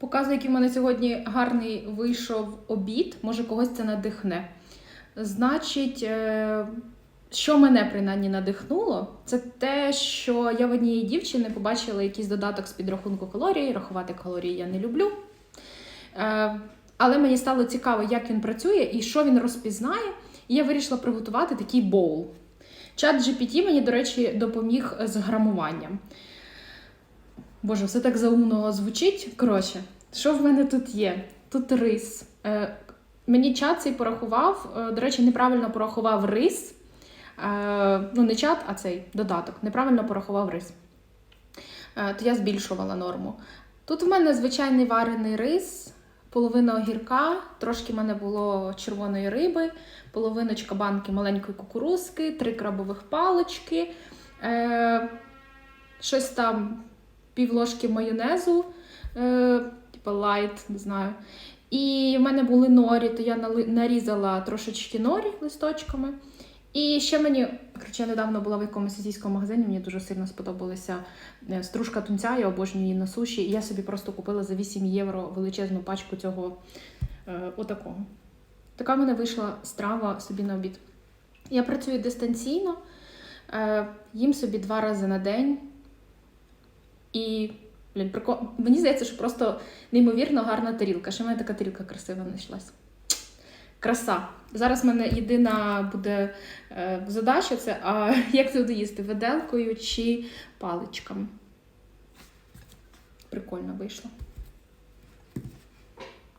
Показую, який в мене сьогодні гарний вийшов обід. Може, когось це надихне. Значить, е, що мене принаймні надихнуло, це те, що я в однієї дівчини побачила якийсь додаток з підрахунку калорій. Рахувати калорії я не люблю. Е, Але мені стало цікаво, як він працює і що він розпізнає. І я вирішила приготувати такий боул. Чат GPT мені, до речі, допоміг з грамуванням. Боже, все так заумно звучить. Коротше, що в мене тут є? Тут рис. Е, мені чат цей порахував, е, до речі, неправильно порахував рис. Е, ну, не чат, а цей додаток. Неправильно порахував рис. Е, то я збільшувала норму. Тут в мене звичайний варений рис, половина огірка, трошки в мене було червоної риби, половиночка банки маленької кукурузки, три крабових палички, е, щось там півложки майонезу, е, типу лайт, не знаю. І в мене були норі, то я нарізала трошечки норі листочками. І ще мені, коротше, я недавно була в якомусь азійському магазині, мені дуже сильно сподобалася е, стружка тунця, я обожнюю її на суші. І я собі просто купила за 8 євро величезну пачку цього е, отакого. Така в мене вийшла страва собі на обід. Я працюю дистанційно, е, їм собі два рази на день. І блін, прикол... мені здається, що просто неймовірно гарна тарілка. Ще в мене така тарілка красива знайшлась. Краса. Зараз в мене єдина буде е, задача це а як це доїсти: веделкою чи паличками. Прикольно вийшло.